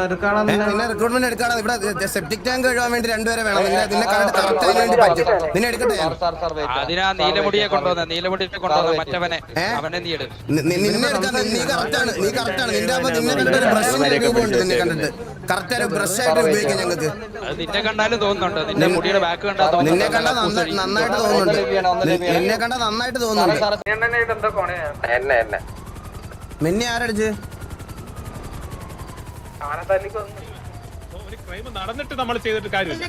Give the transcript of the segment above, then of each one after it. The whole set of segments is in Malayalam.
എടുക്കാണോ ഇവിടെ സെപ്റ്റിക് ടാങ്ക് കഴുകാൻ വേണ്ടി രണ്ടുപേരെ വേണം നിന്നെ നിന്നെ കണ്ടിട്ട് കറക്റ്റ് അതിന് വേണ്ടി പറ്റും നിന്നെ എടുക്കട്ടെ അതിനാ നീലമുടിയെ കൊണ്ടുവന്ന നീലമുടിയെ കൊണ്ടുവന്ന മറ്റവനെ അവനെ നീ നിന്നെ എടുക്കാൻ നീ- നീ കറക്റ്റ് ആണ് നീ കറക്റ്റ് ആണ് നിന്റെ അപ്പൊ നിന്നെ കണ്ടിട്ട് ഒരു ബ്രഷിന്റെ രൂപമുണ്ട് നിന്നെ കണ്ടിട്ട് കറക്റ്റ് ഒരു ബ്രഷ് ആയിട്ട് ഉപയോഗിക്കാം ഞങ്ങൾക്ക് നിന്നെ കണ്ടാലും തോന്നുന്നുണ്ട് നിന്റെ മുടിയുടെ ബാക്ക് കണ്ടാ നിന്നെ നന്നായിട്ട് തോന്നുന്നുണ്ട് നിന്നെ കണ്ടാ നന്നായിട്ട് തോന്നുന്നുണ്ട് എന്നെ എന്നെ നിന്നെ ആരടിച്ച് ഒരു ക്രൈം നടന്നിട്ട് നമ്മൾ ചെയ്തിട്ട് കാര്യമില്ല.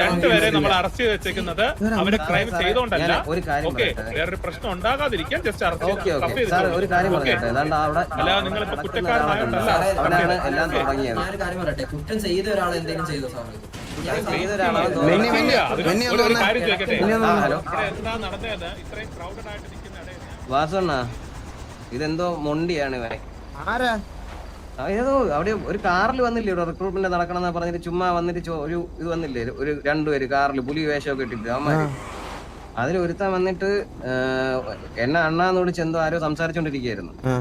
രണ്ടുപേരെ നമ്മൾ അറസ്റ്റ് ചെയ്ത് വെച്ചേക്കുന്നത് അവർ ക്രൈം ചെയ്തോണ്ടല്ല. ഒരു കാര്യം ഓക്കെ. വേറൊരു പ്രശ്നം ഉണ്ടാകാതിരിക്കാൻ just okay arrest okay. Sir ഒരു കാര്യം പറയട്ടെ? ഏതാണ്ട് അവിടെ അല്ല, നിങ്ങളിപ്പോ കുറ്റക്കാരനായോണ്ടല്ല. അവനാണ് എല്ലാം തുടങ്ങിയത്. ഞാനൊരു കാര്യം പറയട്ടെ? കുറ്റം ചെയ്ത ഒരാൾ എന്തെങ്കിലും ചെയ്തോ. കാര്യം ചോദിക്കട്ടെ? എന്താ നടന്നത്? ഇത്രയും ക്രൗഡഡ് ആയിട്ട് നിൽക്കുന്ന വാസണ്ണ ഇതെന്തോ മൊണ്ടിയാണ് ഇവൻ ആരാ? ഏതോ അവിടെ ഒരു കാറിൽ വന്നില്ലേ ഇവിടെ റിക്രൂട്ട്മെന്റ് നടക്കണം എന്ന് പറഞ്ഞിട്ട് ചുമ്മാ വന്നിട്ട് ഒരു ഇത് വന്നില്ലേ ഒരു രണ്ടുപേര് കാറിൽ പുലി വേഷമൊക്കെ ഇട്ടിട്ട് അമ്മ അതിൽ ഒരുത്തൻ വന്നിട്ട് എന്നെ അണ്ണാന്ന് വിളിച്ച് എന്തോ ആരോ സംസാരിച്ചോണ്ടിരിക്കുകയായിരുന്നു. ആ.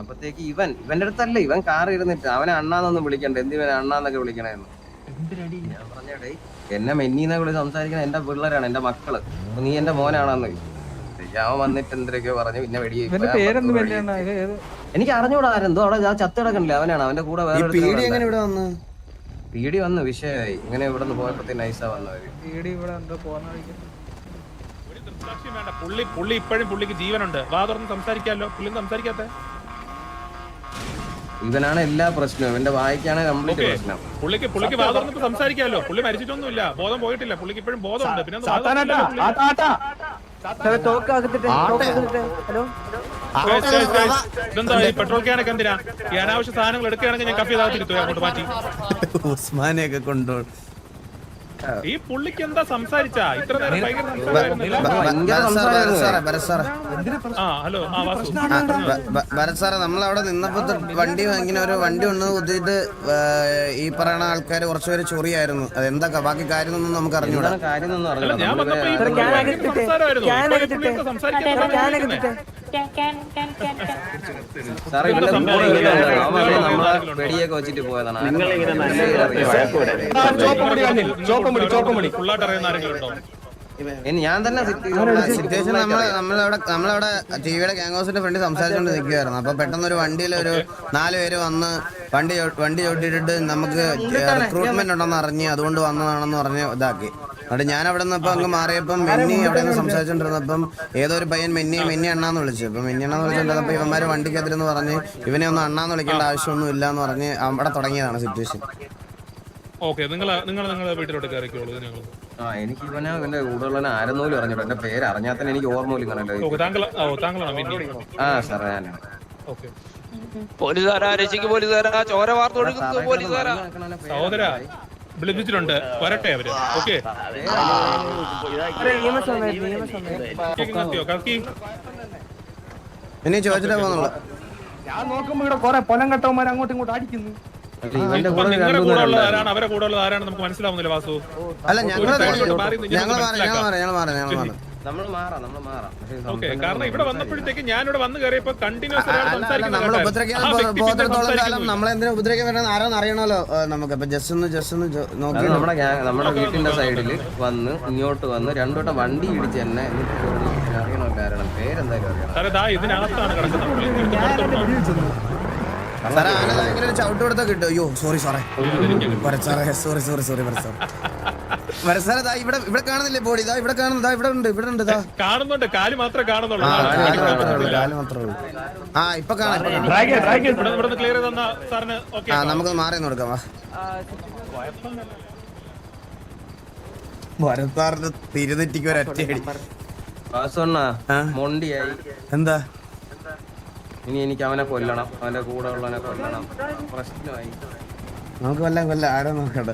അപ്പത്തേക്ക് ഇവൻ ഇവന്റെ അടുത്തല്ല ഇവൻ കാർ ഇരുന്നിട്ട് അവനെ അണ്ണാന്നൊന്നും വിളിക്കണ്ട എന്തിവൻ അണ്ണാന്നൊക്കെ വിളിക്കണേന്ന്. ഞാൻ പറഞ്ഞേടേ എന്നെ മെന്നീന്നെ വിളിച്ച് സംസാരിക്കണ എന്റെ പിള്ളേരാണ് എന്റെ മക്കൾ. നീ എന്റെ മോനാണെന്ന് ഞാൻ വന്നിട്ട് എന്തൊക്കെയോ പറഞ്ഞു. പിന്നെ വെടി എനിക്ക് അറിഞ്ഞൂടാ ആരെന്തോ അവിടെ ചത്ത് കിടക്കണില്ലേ അവനാണ്. അവന്റെ കൂടെ വേറെ പീടി എങ്ങനെ ഇവിടെ വന്ന്? പീടി വന്നു വിഷയമായി ഇങ്ങനെ ഇവിടെ നിന്ന് പോയപ്പോ നൈസാ വന്നവര് ഒരു ദൃക്സാക്ഷിയും വേണ്ട. പുള്ളി പുള്ളി ഇപ്പോഴും പുള്ളിക്ക് ജീവനുണ്ട്. വാ തുറന്ന് സംസാരിക്കാമല്ലോ പുള്ളി സംസാരിക്കാത്ത? ഇവനാണ് എല്ലാ പ്രശ്നവും. ഇവന്റെ വായിക്കാണ് കംപ്ലീറ്റ് പ്രശ്നം. പുള്ളിക്ക് പുള്ളിക്ക് വാ സംസാരിക്കാമല്ലോ പുള്ളി മരിച്ചിട്ടൊന്നുമില്ല. ബോധം പോയിട്ടില്ല. പുള്ളിക്ക് ഇപ്പോഴും ബോധമുണ്ട്. പിന്നെ ഗൈസ്. ഇതെന്താ ഈ പെട്രോൾ ക്യാനൊക്കെ എന്തിനാ? ഈ അനാവശ്യ സാധനങ്ങൾ എടുക്കുകയാണെങ്കിൽ ഞാൻ കപ്പി താത്തിരുത്തു അങ്ങോട്ട് മാറ്റി. ഉസ്മാനെയൊക്കെ കൊണ്ടു ഈ പുള്ളിക്ക് എന്താ സംസാരിച്ചാ? ഇത്ര നേരം ഭയങ്കര സംസാരമായിരുന്നു. ആ ഹലോ ആ വാസു. ഭരത് സാറേ നമ്മളവിടെ നിന്നപ്പോ വണ്ടി ഇങ്ങനെ ഒരു വണ്ടി ഒന്ന് കുത്തിയിട്ട് ഈ പറയുന്ന ആൾക്കാർ കുറച്ചുപേര് ചൊറിയായിരുന്നു. അതെന്താ ബാക്കി നമുക്ക് അറിഞ്ഞൂടാ. കാര്യം ഈ പുള്ളി ഭയങ്കര സംസാരമായിരുന്നു. സംസാരിക്കാൻ സാറേ ഇവന്റെ സംഭവം കൂടെ ഇല്ല. ഒരുത്തനുണ്ടായിരുന്നു. അവൻ വേറെ നമ്മളെ ആരെങ്കിലും വെടിയൊക്കെ വെച്ചിട്ട് പോയതാണ്. ഫുള്ളായിട്ട് അറിയുന്ന ആരെങ്കിലും ഉണ്ടോ? ഇനി ഞാൻ തന്നെ സിറ്റുവേഷൻ നമ്മൾ നമ്മളവിടെ നമ്മളവിടെ ടിവിയുടെ ഗ്യാങ് ഹൗസിന്റെ ഫ്രണ്ട് സംസാരിച്ചുകൊണ്ട് നിൽക്കുവായിരുന്നു അപ്പൊ പെട്ടെന്ന് ഒരു വണ്ടിയിൽ ഒരു നാല് പേര് വന്ന് വണ്ടി വണ്ടി ചോട്ടിട്ടിട്ട് നമുക്ക് റിക്രൂട്ട്മെന്റ് ഉണ്ടെന്ന് അറിഞ്ഞ് അതുകൊണ്ട് വന്നതാണെന്ന് പറഞ്ഞ് ഇതാക്കി. എന്നിട്ട് ഞാൻ അവിടെ നിന്ന് ഇപ്പൊ അങ്ങ് മാറിയപ്പം മെന്നി അവിടെ നിന്ന് സംസാരിച്ചോണ്ടിരുന്നപ്പം ഏതോ ഒരു പയ്യൻ മെന്നി മെന്നി അണ്ണാന്ന് വിളിച്ചു. അപ്പൊ മെന്നി അണ്ണാന്ന് വിളിച്ചോണ്ടിരുന്നപ്പോ ഇവന്മാര് വണ്ടിക്കകത്തിരുന്ന് പറഞ്ഞ് ഇവനെ ഒന്നും അണ്ണാന്ന് വിളിക്കേണ്ട ആവശ്യമൊന്നും ഇല്ല എന്ന് പറഞ്ഞ് അവിടെ തുടങ്ങിയതാണ് സിറ്റുവേഷൻ ഓക്കെ നിങ്ങൾ നിങ്ങൾ നിങ്ങളുടെ വീട്ടിലോട്ട് കയറിക്കോളൂ ഞങ്ങൾ ആ എനിക്ക് ഇവനെ ഇവന്റെ കൂടെയുള്ളവനെ ആരെന്നോലും അറിഞ്ഞോളൂ എന്റെ പേര് അറിഞ്ഞാൽ തന്നെ എനിക്ക് ഓർമ്മ പോലും മിന്നി? ആ സാറേ ഞാനാണ്. ഓക്കെ. പോലീസുകാരാ രക്ഷിക്ക് പോലീസുകാരാ? ചോര വാർത്ത ഒഴുകുന്നു പോലീസുകാരാ. സഹോദര വിളിപ്പിച്ചിട്ടുണ്ട്. വരട്ടെ അവർ. ഓക്കെ. ഇനി ചോദിച്ചിട്ടേ പോന്നുള്ള ഞാൻ നോക്കുമ്പോ ഇവിടെ കൊറേ പൊലം കെട്ടവന്മാർ അങ്ങോട്ടും ഇങ്ങോട്ടും അടിക്കുന്നു. നിങ്ങളുടെ കൂടെ ഉള്ളത് ആരാണ്? അവരെ കൂടെ ഉള്ളത് ആരാണ് നമുക്ക് മനസ്സിലാവുന്നില്ല വാസു? അല്ല ഞങ്ങൾ ഞങ്ങൾ ഞങ്ങൾ മാറി ഞങ്ങൾ മാറി മാറി നമ്മൾ മാറാം നമ്മൾ മാറാം. പക്ഷേ ഓക്കെ കാരണം ഇവിടെ വന്നപ്പോഴത്തേക്ക് ഞാനിവിടെ വന്ന് കയറിയപ്പോ കണ്ടിന്യൂസ് നമ്മൾ. ഉപദ്രവിക്കാൻ നമ്മളെന്തിനാ ഉപദ്രവിക്കാൻ പറ്റുന്ന ആരാന്ന് അറിയണല്ലോ നമുക്ക്. അപ്പൊ ജസ്റ്റ് ഒന്ന് ജസ്റ്റ് ഒന്ന് നോക്കി നമ്മുടെ നമ്മുടെ വീട്ടിന്റെ സൈഡിൽ വന്ന് ഇങ്ങോട്ട് വന്ന് രണ്ടു വട്ടം വണ്ടി ഇടിച്ച് എന്നെ അറിയണോ കാരണം പേരെന്തായാലും അറിയണം? സാറേ ഇതിനകത്താണ് കിടക്കുന്നത്. ആന ഭയങ്കര ഒരു ചവിട്ട് കൊടുത്താൽ കിട്ടും അയ്യോ സോറി. സാറേ സാറേ സോറി സോറി സോറി സാറേ. ദാ ഇവിടെ ഇവിടെ കാണുന്നില്ലേ ബോഡി? ഇതാ ഇവിടെ കാണുന്നതാ ദാ ഇവിടെ ഉണ്ട് ഇവിടെ ഉണ്ട് ദാ. കാണുന്നുണ്ട് കാൽ മാത്രമേ കാണുന്നുള്ളൂ. കാൽ മാത്രമേ ഉള്ളൂ ആ ഇപ്പൊ കാണാം ആ നമുക്ക് മാറി കൊടുക്കാം വാ. വരത് സാറിന് തിരുനെറ്റിക്ക് ഒരു ഒറ്റയടി വാസുണ്ണ ആ? മൊണ്ടിയായി. എന്താ? ഇനി എനിക്ക് അവനെ കൊല്ലണം അവന്റെ കൂടെ ഉള്ളവനെ കൊല്ലണം. പ്രശ്നമായി. നമുക്ക് കൊല്ലം കൊല്ലം. ആരെ നോക്കണ്ട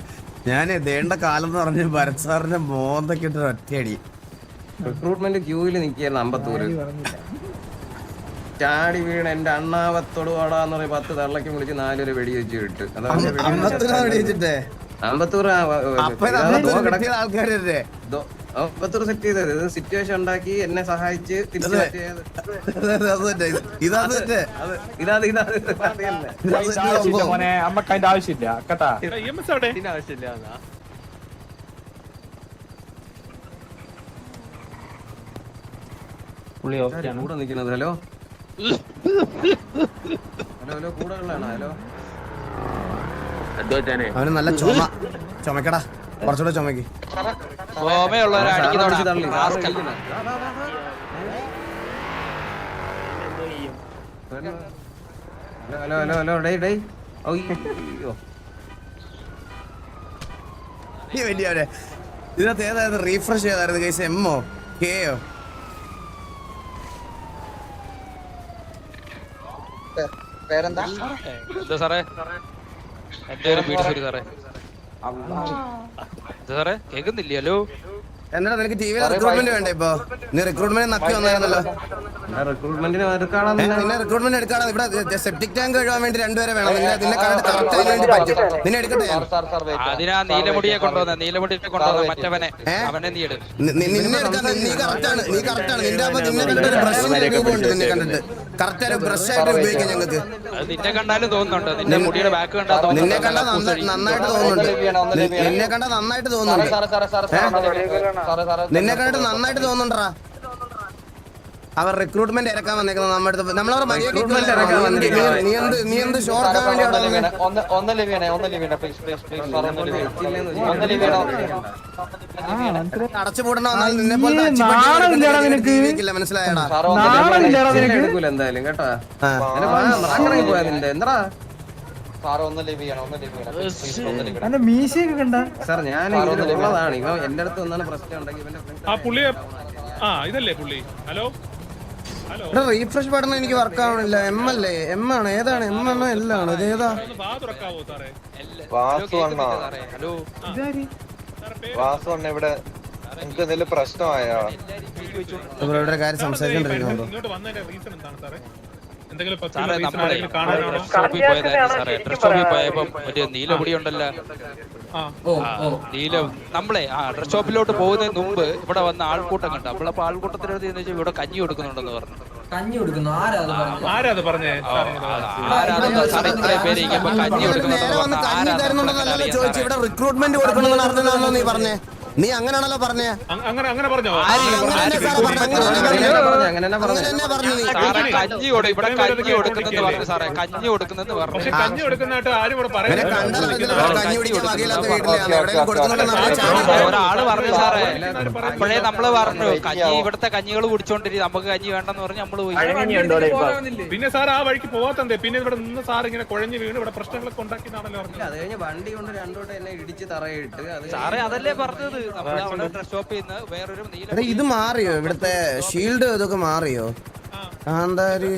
ഞാൻ ദേണ്ട കാലം എന്ന് പറഞ്ഞ ഭരത് സാറിന്റെ മോന്തൊക്കെ ഇട്ട് ഒറ്റയടി. റിക്രൂട്ട്മെന്റ് ക്യൂവിൽ നിൽക്കുകയായിരുന്നു അമ്പത്തൂര്. ചാടി വീണ് എന്റെ അണ്ണാവത്തൊടുവാടാന്ന് പറയും പത്ത് തള്ളക്കും വിളിച്ച് നാലൊരു വെടി വെച്ച് ഇട്ട്. അമ്പത്തൂർ ആൾക്കാരല്ലേ? സെറ്റ് ചെയ്തത്. ഇത് സിറ്റുവേഷൻ ഉണ്ടാക്കി എന്നെ സഹായിച്ച് ആവശ്യമില്ല മോനെ. അമ്മയ്ക്ക് അതിന്റെ ആവശ്യമില്ല. കേട്ടാ? ഇ എം എസ് അവിടെ? പുള്ളി ഓക്കെയാണ് കൂടെ നിൽക്കുന്നത്? ഹലോ? ഹലോ ഹലോ കൂടെ ഉള്ളതാണോ? ഹലോ? അവന് നല്ല ചുമ. ചുമക്കടാ കുറച്ചുകൂടെ ചുമക്ക് ദാ. ഹലോ ഹലോ ഹലോ ഡേയ് ഡേയ്. അയ്യോ. ഈ വലിയവരെ ഇതിനകത്ത് ഏതായിരുന്നു? റീഫ്രഷ് ചെയ്തായിരുന്നു കൈസ് എമ്മോ കെയോ പേരെന്താ? സാറേ? എന്റെ ഒരു വീട് സാറേ. എന്താ സാറേ? എന്താ നിനക്ക് ടി വിയിൽ റിക്രൂട്ട്മെന്റ് വേണ്ടേ ഇപ്പൊ നീ റിക്രൂട്ട്മെന്റ് നക്കി വന്നായിരുന്നല്ലോ നിന്നെ റിക്രൂട്ട്മെന്റ് എടുക്കാതെ ഇവിടെ സെപ്റ്റിക് ടാങ്ക് കഴുകാൻ വേണ്ടി രണ്ടുപേരെ വേണം നിന്നെ നിന്നെ കണ്ടിട്ട് കറക്റ്റ് അതിന് വേണ്ടി പറ്റും നിന്നെ എടുക്കട്ടെ? അതിനാ നീലമുടിയെ കൊണ്ടുവന്ന നീലമുടിയെ കൊണ്ടുവന്ന മറ്റവനെ അവനെ നീ എടു നിന്നെ എടുക്കാൻ നീ- കറക്റ്റ് ആണ് നീ കറക്റ്റ് ആണ് നിന്റെ അപ്പൊ നിന്നെ കണ്ടിട്ട് ഒരു ബ്രഷിന്റെ രൂപമുണ്ട് നിന്നെ കണ്ടിട്ട് കറക്റ്റ് ഒരു ബ്രഷ് ആയിട്ട് ഉപയോഗിക്കാം ഞങ്ങൾക്ക് അത് നിന്നെ കണ്ടാലും തോന്നുന്നുണ്ട് നിന്റെ മുടിയുടെ ബാക്ക് കണ്ടാ നിന്നെ കണ്ടാ നന്നായിട്ട് തോന്നുന്നുണ്ട് നിന്നെ കണ്ടാ നന്നായിട്ട് തോന്നുന്നുണ്ട് നിന്നെ കണ്ടിട്ട് നന്നായിട്ട് തോന്നുന്നുണ്ടാ. അവർ റിക്രൂട്ട്മെന്റ് ഇറക്കാൻ വന്നേക്കുന്നത് നമ്മുടെ അടുത്ത്. നമ്മളവർ നീ- എന്ത് എന്ത് ഷോർട്ട് വേണ്ടി? അടച്ചുപൂടണ നിന്നെ പോലെ? മനസ്സിലായടാ. എന്തായാലും കേട്ടോ. എന്താ മീശയൊക്കെ കണ്ട? സാർ ഞാൻ ഇതിലുള്ളതാണ് ഇവ എന്റെ അടുത്ത് വന്നാണ് പ്രശ്നം ഉണ്ടെങ്കിൽ ഇവന്റെ friend ആ പുള്ളി ആ ഇതല്ലേ പുള്ളി. ഹലോ? ഹലോ? റീഫ്രഷ് ബട്ടൺ എനിക്ക് വർക്ക് ആവണില്ല. എം അല്ലേ? എം ആണ്. ഏതാണ്? എം ആണോ? എൽ ആണോ? ഇത് ഏതാ? ഒന്ന് വാ തുറക്കാവോ സാറേ? വാസു അണ്ണാ. ഇതാര്? വാസു അണ്ണ ഇവിടെ എനിക്ക് എന്തെങ്കിലും പ്രശ്നമായോ? ഇവിടെ ഒരു കാര്യം സംസാരിച്ചോണ്ടിരിക്കുന്നുണ്ടോ? ഇങ്ങോട്ട് വന്നതിന്റെ റീസൺ എന്താണ് സാറേ? സാറേ നമ്മളെ ഡ്രസ് ഷോപ്പിൽ പോയതായിരുന്നു സാറേ ഡ്രസ് ഷോപ്പിൽ പോയപ്പോ ഒരു നീലമുടി ഉണ്ടല്ലോ ആ. ഓ ഓ. നീല നമ്മളെ ആ ഡ്രസ് ഷോപ്പിലോട്ട് പോകുന്നതിന് മുമ്പ് ഇവിടെ വന്ന ആൾക്കൂട്ടം കണ്ടു? അപ്പോഴപ്പോ ആൾക്കൂട്ടത്തിനടുത്ത് ഇവിടെ കഞ്ഞി കൊടുക്കുന്നുണ്ടെന്ന് പറഞ്ഞു. കഞ്ഞി കൊടുക്കുന്നു. ആരാ അത് പറഞ്ഞത്? ആരാ അത് പറഞ്ഞേ? കഞ്ഞി തരുന്നുണ്ടെന്നല്ലോ ചോദിച്ചു. ഇവിടെ റിക്രൂട്ട്മെന്റ് കൊടുക്കണമെന്ന് നീ പറഞ്ഞേ. നീ അങ്ങനെയാണല്ലോ പറഞ്ഞേ. അങ്ങനെ അങ്ങനെ പറഞ്ഞോ? കഞ്ഞി കൊടു ഇവിടെ കഞ്ഞി കൊടുക്കുന്നെന്ന് പറഞ്ഞു സാറേ. കഞ്ഞി കൊടുക്കുന്നെന്ന് പറഞ്ഞു. കഞ്ഞി കൊടുക്കുന്നതായിട്ട് ആരും ഇവിടെ ഒരാൾ പറഞ്ഞു സാറേ അപ്പോഴേ നമ്മൾ പറഞ്ഞു കഞ്ഞി ഇവിടുത്തെ കഞ്ഞികൾ കുടിച്ചോണ്ടിരി നമുക്ക് കഞ്ഞി വേണ്ടെന്ന് പറഞ്ഞ് നമ്മൾ പോയി. പിന്നെ സാർ ആ വഴിക്ക് പോവാത്തന്തേ പിന്നെ ഇവിടെ നിന്ന് സാർ ഇങ്ങനെ കുഴഞ്ഞു വീണ് ഇവിടെ പ്രശ്നങ്ങളൊക്കെ ഉണ്ടാക്കി അത് കഴിഞ്ഞ് വണ്ടി കൊണ്ട് രണ്ടോട്ട് എന്നെ ഇടിച്ച് തറയിട്ട് സാറേ അതല്ലേ പറഞ്ഞത്? എടാ ഇത് മാറിയോ? ഇവിടുത്തെ ഷീൽഡ് ഇതൊക്കെ മാറിയോ? കാന്താരി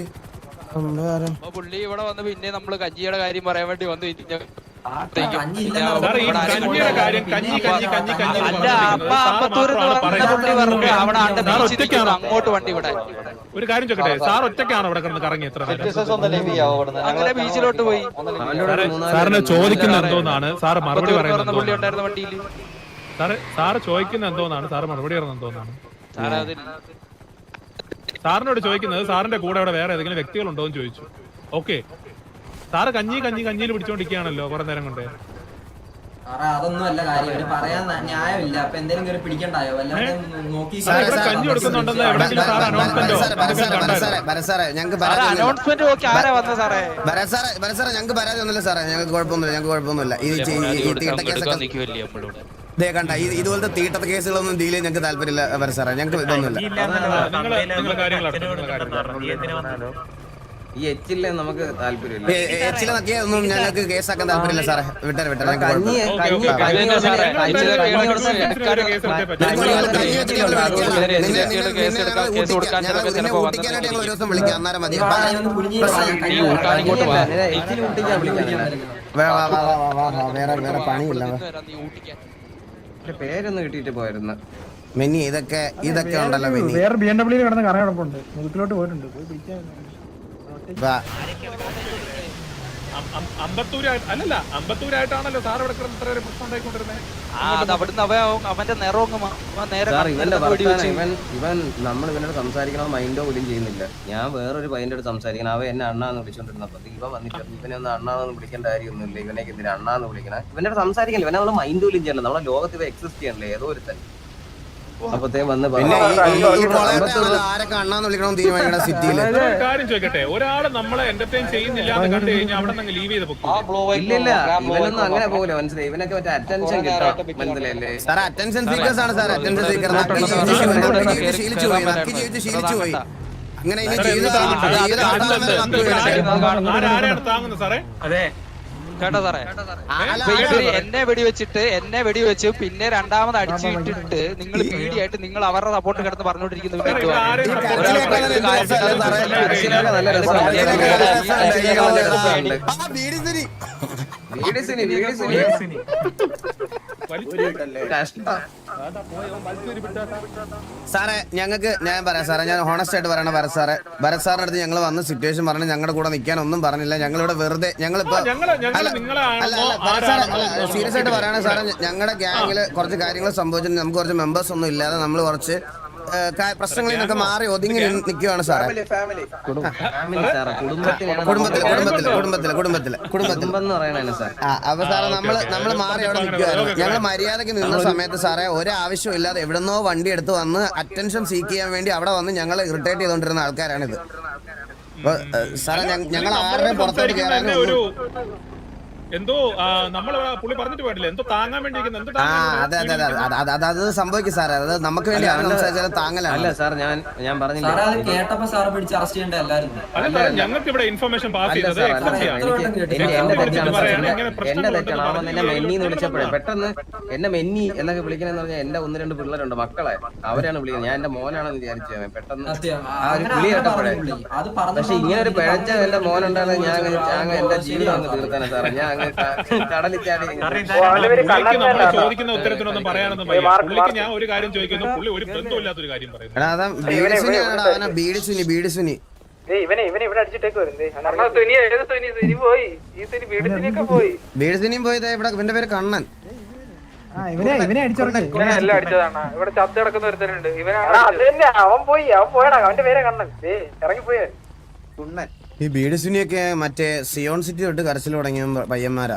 സംഭാരം പുള്ളി ഇവിടെ വന്ന് പിന്നെ നമ്മൾ കഞ്ഞിയുടെ കാര്യം പറയാൻ വേണ്ടി വന്ന് അങ്ങോട്ട് വണ്ടി ഇവിടെ. ഒരു കാര്യം ചോദിക്കട്ടെ സാർ ഒറ്റയ്ക്കാണോ ഇവിടെ കിടന്ന് കറങ്ങി എത്ര അങ്ങനെ ബീച്ചിലോട്ട് പോയി. സാറിനെ ചോദിക്കുന്ന എന്തോന്നാണ്? സാർ മറുപടി പറയുന്നത് പറഞ്ഞ പുള്ളി ഉണ്ടായിരുന്ന വണ്ടിയിൽ സാറ് സാറ് ചോദിക്കുന്ന എന്തോന്നാണ് സാറ് മറുപടി പറഞ്ഞ എന്തോന്നാണ് സാറിനോട് ചോദിക്കുന്നത് സാറിന്റെ കൂടെ അവിടെ വേറെ ഏതെങ്കിലും വ്യക്തികളുണ്ടോ എന്ന് ചോദിച്ചു. ഓക്കെ. സാറ് കഞ്ഞി കഞ്ഞി കഞ്ഞിയിൽ പിടിച്ചോണ്ടിരിക്കുകയാണല്ലോ കുറെ നേരം കൊണ്ട്. സാറേ അതൊന്നും കാര്യം. പറയാൻ ന- ന്യായമില്ല. അപ്പൊ എന്തെങ്കിലും കയറി പിടിക്കണ്ടായോ? വല്ലാതെ നോക്കി സാറേ, കഞ്ഞി കൊടുക്കുന്നുണ്ടെന്ന് എവിടെയെങ്കിലും സാർ announcement ഓ? സാറേ ഞങ്ങൾക്ക് സാറേ പരാതി അനൗൺസ്മെന്റ് നോക്കി ആരാ വന്ന സാറേ? സാറേ സാറേ ഞങ്ങൾക്ക് പരാതി ഒന്നുമില്ല സാറേ. ഞങ്ങൾക്ക് കുഴപ്പമൊന്നുമില്ല ഞങ്ങൾക്ക് കുഴപ്പമൊന്നുമില്ല. ഈ തീട്ട കേസൊക്കെ ദേ കണ്ട ഇതുപോലത്തെ തീട്ട കേസുകളൊന്നും ഡീൽ ഞങ്ങൾക്ക് താല്പര്യമില്ല വരെ സാറേ. ഞങ്ങൾക്ക് ഇതൊന്നുമില്ല. ഈ എച്ചില്ലേ നമുക്ക് താല്പര്യമില്ല. നക്കിയൊന്നും ഞങ്ങൾക്ക് കേസാക്കാൻ താല്പര്യമില്ല സാറേ. വിട്ടേ വിട്ടേ കഞ്ഞി കഞ്ഞി ഊട്ടിക്കാനായിട്ട് ഞങ്ങൾ ഒരു ദിവസം വിളിക്കാം. അന്നേരം മതി. വേറെ വേറെ പണിയില്ല. പേരൊന്ന് കിട്ടിയിട്ട് പോയിരുന്നു മെനി ഇതൊക്കെ ഇതൊക്കെ ഉണ്ടല്ലോ മെനി. വേറെ ബി എം ഡബ്ല്യൂ കിടന്ന് കറ കിടപ്പുണ്ട് മുതുക്കിലോട്ട് പോയിട്ടുണ്ട്. പോയി പിടിക്കാൻ അല്ലല്ല അമ്പത്തൂരായിട്ടാണല്ലോ സാർ ഇവിടെ കിടന്ന് ഇത്ര ഒരു പ്രശ്നം ഉണ്ടായിക്കൊണ്ടിരുന്നത് ഇവൻ നമ്മൾ ഇവനോട് സംസാരിക്കണോ മൈൻഡോ പോലും ചെയ്യുന്നില്ല. ഞാൻ വേറൊരു പയ്യന്റെ അടുത്ത് സംസാരിക്കണം. അവ എന്നെ അണ്ണാന്ന് വിളിച്ചോണ്ടിരുന്നപ്പോ ഇവ വന്നിട്ട് ഇവനെ ഒന്ന് അണ്ണാന്ന് വിളിക്കേണ്ട കാര്യമൊന്നുമില്ല. ഇവനെ എന്തിനാ അണ്ണാന്ന് വിളിക്കണേ. ഇവനോട് സംസാരിക്കില്ല? ഇവനെ നമ്മൾ മൈൻഡ് പോലും ചെയ്യണം നമ്മളെ ലോകത്ത് ഇവ എക്സിസ്റ്റ് ചെയ്യണല്ലേ ഏതോ ഒരുത്തൻ. അപ്പത്തേ കാര്യം ചോദിക്കട്ടെ. ഒരാൾ നമ്മളെ എന്റർടൈൻ ചെയ്യുന്നില്ല എന്ന് കണ്ടു കഴിഞ്ഞാൽ അവിടെ നിന്ന് ലീവ് ചെയ്ത് പൊക്കും? ഇല്ല ഇല്ല. ഇവനൊന്നും അങ്ങനെ പോകില്ല മനസ്സിലായി. ഇവനൊക്കെ മറ്റേ അറ്റൻഷൻ മനസ്സിലായില്ലേ സാർ അറ്റൻഷൻ സീക്കേഴ്സ് ആണ് സാർ അറ്റൻഷൻ സീക്കർ ശീലിച്ചു പോയി. നക്കി ജീവിച്ച് ശീലിച്ചു പോയി. അങ്ങനെ ഇനി താങ്ങുന്നത് സാറേ? കേട്ടോ സാറേ. എന്നെ വെടിവെച്ചിട്ട് എന്നെ വെടിവെച്ച് പിന്നെ രണ്ടാമത് അടിച്ചിട്ടിട്ട് നിങ്ങൾ പേടിയായിട്ട് നിങ്ങൾ അവരുടെ സപ്പോർട്ട് കിടന്ന് പറഞ്ഞുകൊണ്ടിരിക്കുന്നു. സാറേ, ഞങ്ങൾക്ക് ഞാൻ പറയാം സാറേ ഞാൻ ഹോണസ്റ്റ് ആയിട്ട് പറയണ ഭരത് സാറേ. ഭരത് സാറിന്റെ അടുത്ത് ഞങ്ങൾ വന്ന സിറ്റുവേഷൻ പറഞ്ഞ് ഞങ്ങളുടെ കൂടെ നിൽക്കാൻ ഒന്നും പറഞ്ഞില്ല. ഞങ്ങളിവിടെ വെറുതെ ഞങ്ങളിപ്പോ ഞങ്ങൾ ഞങ്ങൾ അല്ല, അല്ല അല്ല ഭരത് സാറേ സീരിയസ് ആയിട്ട് പറയണ സാറേ ഞങ്ങളുടെ ഗ്യാങ്ങിൽ കുറച്ച് കാര്യങ്ങൾ സംഭവിച്ചിട്ടുണ്ട്. നമുക്ക് കുറച്ച് മെമ്പേഴ്സ് ഒന്നും ഇല്ലാതെ നമ്മൾ കുറച്ച് പ്രശ്നങ്ങളിൽ നിന്നൊക്കെ മാറി ഒതുങ്ങി നിൽക്കുകയാണ് സാറേ. കുടുംബത്തിൽ കുടുംബത്തിൽ കുടുംബത്തിൽ കുടുംബത്തിൽ കുടുംബത്തിൽ കുടുംബത്തിൽ കുടുംബത്തിൽ. കുടുംബത്തിൽ കുടുംബത്തിൽ കുടുംബം എന്ന് പറയണേ സാർ ആ അപ്പൊ സാറേ നമ്മൾ നമ്മൾ മാറി അവിടെ നിൽക്കുകയാണ് ഞങ്ങൾ മര്യാദയ്ക്ക് നിന്ന സമയത്ത് സാറേ ഒരാവശ്യം ഇല്ലാതെ എവിടുന്നോ വണ്ടി എടുത്ത് വന്ന് അറ്റൻഷൻ സീക്ക് ചെയ്യാൻ വേണ്ടി അവിടെ വന്ന് ഞങ്ങൾ ഇറിറ്റേറ്റ് ചെയ്തോണ്ടിരുന്ന ആൾക്കാരാണിത്. അപ്പൊ സാറേ ഞങ്ങൾ ആരുടെയും പുറത്തോട്ട് കയറാനും എന്തോ നമ്മൾ പുള്ളി പറഞ്ഞിട്ട് പോയിട്ടില്ല? എന്തോ താങ്ങാൻ വേണ്ടി എന്തോ താങ്ങാൻ അതെ അതെ അതെ. അത് അത് അത് അത് സംഭവിക്കും സാർ അത് നമുക്ക് വേണ്ടി ആരും താങ്ങലല്ല അല്ല സാർ ഞാൻ ഞാൻ പറഞ്ഞില്ല? കേട്ടപ്പോ സാറ് പിടിച്ച് അറസ്റ്റ് ചെയ്യേണ്ട എല്ലാരും ഞങ്ങൾക്ക് ഇവിടെ ഇൻഫർമേഷൻ പാസ് ചെയ്തത് സാർ സാർ എന്റെ തെറ്റാണ് സാർ എന്നെ- എന്റെ തെറ്റാണ് അവൻ എന്നെ മെന്നി എന്ന് വിളിച്ചപ്പോഴേ പെട്ടെന്ന് എന്നെ മെന്നി എന്നൊക്കെ വിളിക്കണെന്ന് പറഞ്ഞാൽ എന്റെ ഒന്ന് രണ്ട് പിള്ളേരുണ്ട് മക്കളെ. അവരാണ് വിളിക്കുന്നത്. ഞാൻ എന്റെ മോനാണെന്ന് വിചാരിച്ചു അവൻ പെട്ടെന്ന് ആ ഒരു വിളി കേട്ടപ്പോഴേ. അത് പറഞ്ഞു പക്ഷെ ഇങ്ങനെ ഒരു പിഴച്ച എന്റെ മോനുണ്ടായിരുന്നു ഞാൻ എന്റെ ജീവിതം അങ്ങ് തീർത്താനെ സാറേ. ഞാൻ ചോദിക്കുന്ന ഉത്തരത്തിനൊന്നും പറയാനൊന്നും പുള്ളിക്ക് ഞാൻ ഒരു കാര്യം ചോദിക്കുന്നു. പുള്ളി ഒരു ബന്ധമില്ലാത്തൊരു കാര്യം പറയുന്നു. എടാ അതാ ബീഡിസുനി അവനെ ബീഡിസുനി ബീഡിസുനി. ഇവനെ ഇവനെ ഇവിടെ അടിച്ചിട്ടേക്ക് വരുന്നേ പോയി. ഈ സിനി വീടിനൊക്കെ പോയി. ബീഡിസുനിയും പോയത് ഇവിടെ ഇവന്റെ പേര് കണ്ണൻ. ഇവനെ ഇവനെ അടിച്ചോടങ്ങി എല്ലാം അടിച്ചതാണ്. ഇവിടെ ചത്ത് കിടക്കുന്ന ഒരുത്തനുണ്ട് ഇവനാണ് അവൻ പോയി അവൻ പോയടാ. അവന്റെ പേരെ കണ്ണൻ. ഇറങ്ങിപ്പോയ. ഈ ബീഡിസുനിയൊക്കെ മറ്റേ സിയോൺ സിറ്റി തൊട്ട് കരച്ചിൽ തുടങ്ങിയ പയ്യന്മാരാ.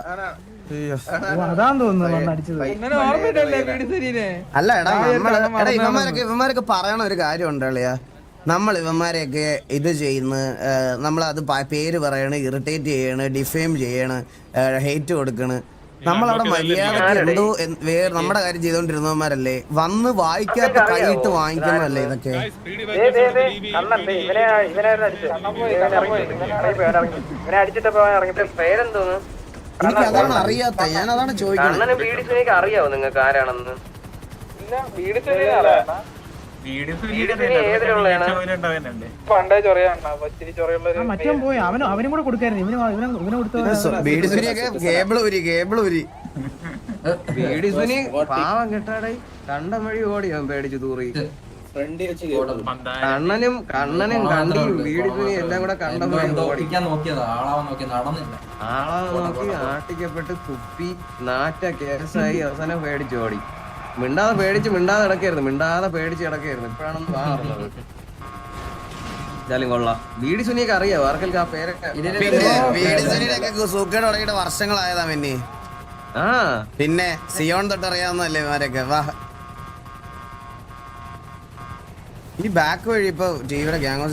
അല്ല എടാ നമ്മൾ എടാ ഇവന്മാരൊക്കെ ഇവന്മാരൊക്കെ പറയണ ഒരു കാര്യം അളിയാ. നമ്മൾ ഇവന്മാരെയൊക്കെ ഇത് ചെയ്യുന്ന നമ്മൾ അത് പേര് പറയണ് ഇറിറ്റേറ്റ് ചെയ്യണ് ഡിഫെയിം ചെയ്യണ് ഹെയ്റ്റ് കൊടുക്കണ്. നമ്മളവിടെ മര്യാദയ്ക്ക് എന്തോ വേറെ നമ്മുടെ കാര്യം ചെയ്തോണ്ടിരുന്നവന്മാരല്ലേ? വന്ന് വായിക്കാത്ത കൈയിട്ട് വാങ്ങിക്കുന്നതല്ലേ ഇതൊക്കെ എനിക്ക് അതാണ് അറിയാത്ത ഞാൻ അതാണ് ചോദിക്കുന്നത് അറിയാവോ നിങ്ങൾക്ക് ആരാണെന്ന്? മറ്റേ പോയി. അവനും അവനും കൂടെ കൊടുക്കായിരുന്നു. ഇവന് ഇവനെ കൊടുത്ത വഴി ഓടി അവൻ പേടിച്ചു തൂറി. കണ്ണനും കണ്ണനും കണ്ടിയും പീഡിസുനി എല്ലാം കൂടെ കണ്ടം ആളാവാൻ നോക്കി ആട്ടിക്കപ്പെട്ട് കുപ്പി നാറ്റ കേസായി അവസാനം പേടിച്ചു ഓടി. മിണ്ടാതെ പേടിച്ച് മിണ്ടാതെ കിടക്കായിരുന്നു മിണ്ടാതെ പേടിച്ച് കിടക്കായിരുന്നു ഇപ്പോഴാണെന്ന് എന്തായാലും കൊള്ളാം. വീടി സുനിയൊക്കെ അറിയാം ആർക്കെല്ലാം ആ പേരൊക്കെ സൂക്കേട് തുടങ്ങിയിട്ട് വർഷങ്ങളായതാ പിന്നെ ആ. പിന്നെ സിയോൺ തൊട്ട് അറിയാവുന്നല്ലേ ഇവരൊക്കെ വാ. ഈ ബാക്ക് വഴി ഇപ്പൊ ടിവിയുടെ ഗ്യാങ്